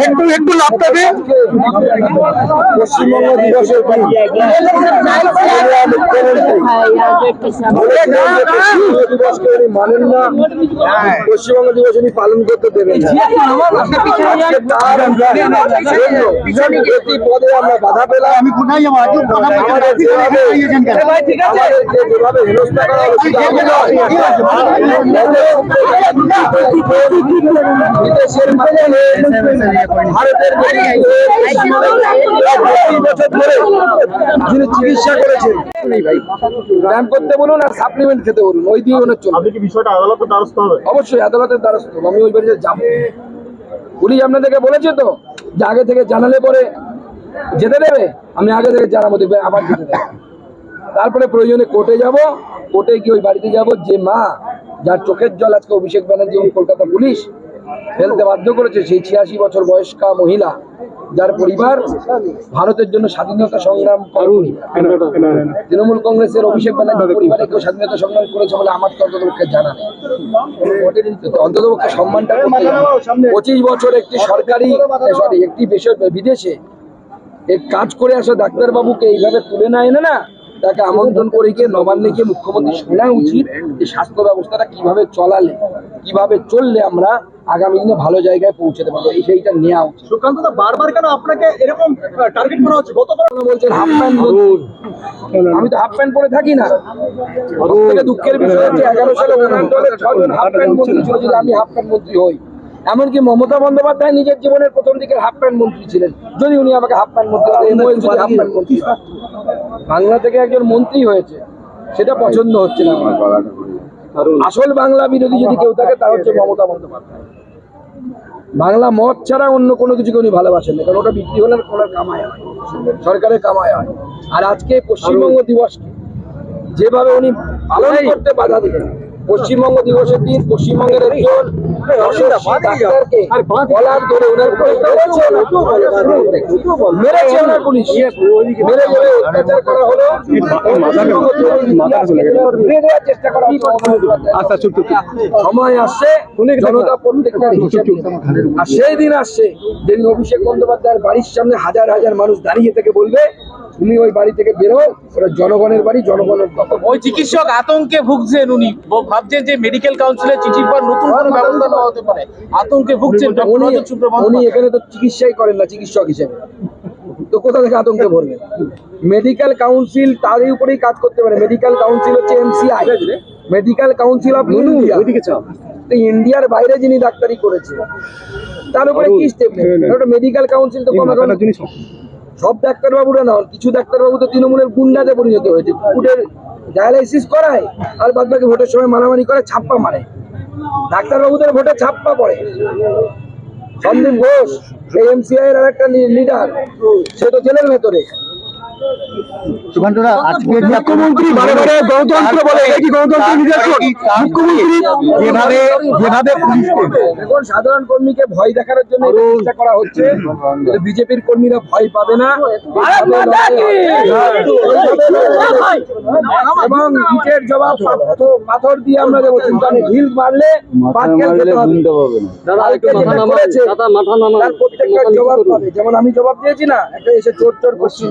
একটু একটু লাভটা দিন পশ্চিমবঙ্গ দিবসের মুখ্যমন্ত্রী মানেন না পশ্চিমবঙ্গ দিবস উনি পালন করতে দেবেন পদে আমরা বাধা পেলাম আমি কোথায় যাব যেভাবে দিয়েছেন কেন আমাদেরকে যেভাবে হেনস্থা করা হলো বিদেশের মাধ্যমে ভারতের বছর ধরে যিনি চিকিৎসা করেছেন ব্যায়াম করতে বলুন আর সাপ্লিমেন্ট খেতে বলুন ওই দিয়ে ওনার চলবে। আপনি কি বিষয়টা আদালতে দ্বারস্থ হবে? অবশ্যই আদালতের দ্বারস্থ আমি ওই বাড়িতে যাব। পুলিশ আপনাদেরকে বলেছে তো যে আগে থেকে জানালে পরে যেতে দেবে আমি আগে থেকে জানাব দেখবে আবার যেতে দেবে। তারপরে প্রয়োজনে কোর্টে যাব কোর্টে গিয়ে ওই বাড়িতে যাব যে মা যার চোখের জল আজকে অভিষেক ব্যানার্জি কলকাতা পুলিশ ফেলতে বাধ্য করেছে সেই ছিয়াশি বছর বয়স্কা মহিলা যার পরিবার ভারতের জন্য স্বাধীনতা সংগ্রাম করুন। তৃণমূল কংগ্রেসের অভিষেক ব্যানার্জি পরিবারে কেউ স্বাধীনতা সংগ্রাম করেছে বলে আমার তো অন্ততপক্ষে জানা নেই। অন্ততপক্ষে সম্মানটা পঁচিশ বছর একটি সরকারি সরি একটি বিদেশে কাজ করে আসা ডাক্তারবাবুকে এইভাবে তুলে না এনে না তাকে আমন্ত্রণ করে গিয়ে নবান্নে গিয়ে মুখ্যমন্ত্রী শোনা উচিত যে স্বাস্থ্য ব্যবস্থাটা কীভাবে চলালে কীভাবে চললে আমরা আগামী দিনে ভালো জায়গায় পৌঁছাতে পারব। এই সেইটা নেওয়া উচিত। সুকান্ত দা বারবার কেন আপনাকে এরকম টার্গেট করা হচ্ছে? গতবার আপনারা বলছেন হাফ প্যান্ট আমি তো হাফ প্যান্ট পরে থাকি না। থেকে দুঃখের বিষয় হচ্ছে এগারো সালে ছজন হাফ প্যান্ট মন্ত্রী ছিল যদি আমি হাফ প্যান্ট মন্ত্রী হই। এমনকি মমতা বন্দ্যোপাধ্যায় নিজের জীবনের প্রথম দিকের হাফ প্যান্ট মন্ত্রী ছিলেন। যদি উনি আমাকে হাফ প্যান্ট মন্ত্রী হাফ প্যান্ট মন্ত্রী। হতেন। বাংলা থেকে একজন মন্ত্রী হয়েছে সেটা পছন্দ হচ্ছে না আমার। আসল বাংলা বিরোধী যদি কেউ থাকে তা হচ্ছে মমতা বন্দ্যোপাধ্যায়। বাংলা মদ ছাড়া অন্য কোনো কিছুকে উনি ভালোবাসেন না কারণ ওটা বিক্রি হলে ওনার কামাই হয় সরকারের কামায় হয় আর আজকে পশ্চিমবঙ্গ দিবসকে যেভাবে উনি পালন করতে বাধা দিলেন পশ্চিমবঙ্গ দিবসের দিন পশ্চিমবঙ্গের একজন ডাক্তারকে গলার ধরে ওনার মেরেছে ওনার- পুলিশ। মেরে মেরে অত্যাচার করা হলো। পশ্চিমবঙ্গ তরুণ ইতিহাসকে ঘুরিয়ে দেওয়ার চেষ্টা করা হচ্ছে সময় আসছে জনতা আর সেই দিন আসছে যেদিন অভিষেক বন্দ্যোপাধ্যায়ের বাড়ির সামনে হাজার হাজার মানুষ দাঁড়িয়ে থেকে বলবে তুমি ওই বাড়ি থেকে বেরো ওটা জনগণের বাড়ি জনগণের ওই চিকিৎসক আতঙ্কে ভুগছেন উনি। ভাবছেন যে মেডিকেল কাউন্সিলের চিঠির পর নতুন কোনো ব্যবস্থা নেওয়া হতে পারে। আতঙ্কে ভুগছেন উনি উনি এখানে তো চিকিৎসাই করেন না চিকিৎসক হিসেবে। তো কোথা থেকে আতঙ্কে ভরবে? মেডিকেল কাউন্সিল তারই উপরেই কাজ করতে পারে। মেডিকেল কাউন্সিল হচ্ছে MCI medical council of India তো ইন্ডিয়ার বাইরে যিনি ডাক্তারি করেছে তার উপরে কি স্টেপ নেবে? মেডিকেল কাউন্সিল তো কোনো সব ডাক্তারবাবুরা নন কিছু ডাক্তারবাবু তো তৃণমূলের গুন্ডাতে পরিণত হয়েছে। কুকুরের ডায়ালাইসিস করায়, আর বাদ বাকি ভোটের সময় মারামারি করে, ছাপ্পা মারে। ডাক্তারবাবুদের ভোটে ছাপ্পা পড়ে। সন্দীপ ঘোষ এমসিআই এর আর একটা লিডার সে তো জেলের ভেতরে। সুকান্তরা আজকে মুখ্যমন্ত্রী বারে বারে গণতন্ত্র বলে এটা কি গণতন্ত্র নিদর্শন? মুখ্যমন্ত্রী যেভাবে যেভাবে পুলিশকে এখন সাধারণ কর্মীকে ভয় দেখানোর জন্য চেষ্টা করা হচ্ছে। বিজেপির কর্মীরা ভয় পাবে না। এবং ইটের জবাব পাথর- দিয়ে আমরা দেবো চিন্তা নেই ঢিল মারলে প্রত্যেকটা জবাব পাবে। যেমন আমি জবাব দিয়েছি না একটা এসে চোর চোর করছি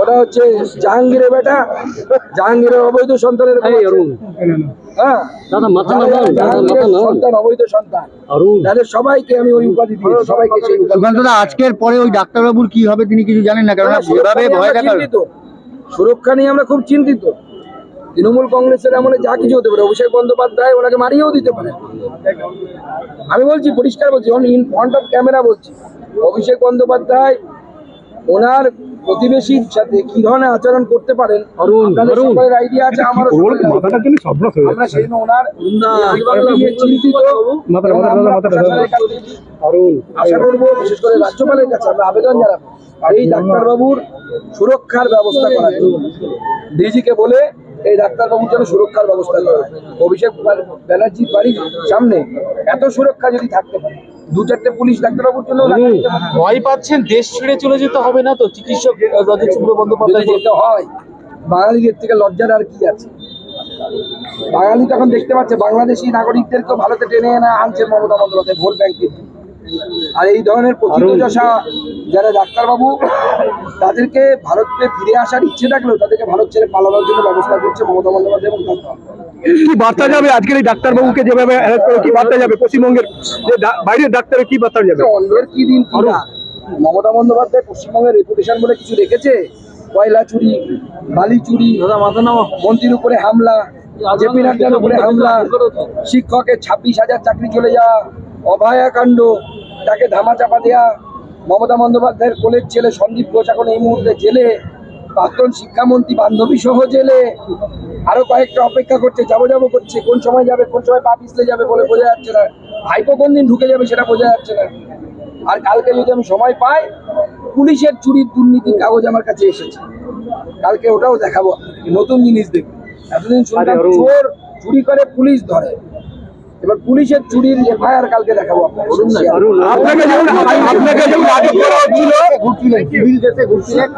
ওটা হচ্ছে জাহাঙ্গীরের বেটা। জাহাঙ্গীরের অবৈধ সন্তানের হ্যাঁ। সন্তান অবৈধ সন্তান। তাদের সবাইকে আমি ওই উপাধি দিয়েছি সবাইকে সেই উপাধি আজকের পরে ওই ডাক্তারবাবুর কি হবে তিনি কিছু জানেন না? যেভাবে নিয়ে ভয় আমরা সুরক্ষা নিয়ে আমরা খুব চিন্তিত। তৃণমূল কংগ্রেসের আমলে যা কিছু হতে পারে অভিষেক বন্দ্যোপাধ্যায় ওনাকে মারিয়েও দিতে পারে। আমি বলছি পরিষ্কার বলছি on in front of camera বলছি। অভিষেক বন্দ্যোপাধ্যায় ওনার প্রতিবেশীর সাথে কি ধরনের আচরণ করতে পারেন? সকলের আইডিয়া আছে আমারও সকলের idea আছে। আমরা সেই ওনার চিন্তিত। এবং আমরা প্রশাসনের কাছে আশা করব বিশেষ করে রাজ্যপালের কাছে আমরা আবেদন জানাব। এই ডাক্তারবাবুর সুরক্ষার ব্যবস্থা করার জন্য ডিজিকে বলে এই ডাক্তারবাবুর জন্য সুরক্ষার ব্যবস্থা করা হয়। অভিষেক ব্যান- ব্যানার্জির বাড়ির সামনে এত সুরক্ষা যদি থাকতে পারে দু চারটে পুলিশ ডাক্তারবাবুর জন্য ভয় পাচ্ছেন দেশ ছেড়ে চলে যেতে হবে না তো? চিকিৎসক আহ, রজত শুক্ল বন্দ্যোপাধ্যায় যেতে হয় বাঙালিদের থেকে লজ্জার আর কি আছে? বাঙালি তখন দেখতে পাচ্ছে বাংলাদেশি নাগরিকদেরকেও ভারতে টেনে এনে আনছে মমতা বন্দ্যোপাধ্যায় ভোট ব্যাংকে। আর এই ধরনের প্রথিতযশা যারা ডাক্তারবাবু তাদেরকে ভারতে ফিরে আসার ইচ্ছে থাকলেও তাদেরকে ভারত ছেড়ে পালানোর জন্য ব্যবস্থা করছে মমতা বন্দ্যোপাধ্যায় এবং তার। কি বার্তা যাবে? আজকের এই ডাক্তারবাবুকে যেভাবে অ্যারেস্ট করে কি বার্তা যাবে? পশ্চিমবঙ্গের যে বাইরের ডাক্তারের কি বার্তা যাবে? কি দিন মমতা বন্দ্যোপাধ্যায় পশ্চিমবঙ্গের রেপুটেশন বলে কিছু রেখেছে? কয়লা চুরি বালি চুরি মন্ত্রীর উপরে হামলা জেপি নাড্ডার উপরে হামলা শিক্ষকের ছাব্বিশ হাজার চাকরি চলে যাওয়া অভয়া কাণ্ড তাকে ধামা চাপা দেয়া মমতা বন্দ্যোপাধ্যায়ের কোলের ছেলে সন্দীপ ঘোষ এখন এই মুহূর্তে জেলে প্রাক্তন শিক্ষামন্ত্রী বান্ধবী সহ জেলে। আরও কয়েকটা অপেক্ষা করছে যাব যাব করছে কোন সময় যাবে কোন সময় পা পিছলে যাবে বলে বোঝা যাচ্ছে না। ভাইপো কোন দিন ঢুকে যাবে সেটা বোঝা যাচ্ছে না। আর কালকে যদি আমি সময় পাই পুলিশের চুরির দুর্নীতির কাগজ আমার কাছে এসেছে। কালকে ওটাও দেখাবো নতুন জিনিস দেখব। এতদিন চোর চুরি করে পুলিশ ধরে। এবার পুলিশের চুরির এফআইআর কালকে দেখাবো আপনাকে যেমন আপনাকে যেমন আটক করা হচ্ছিল ঘুরছিলেন সিভিল ড্রেসে ঘুরছিলেন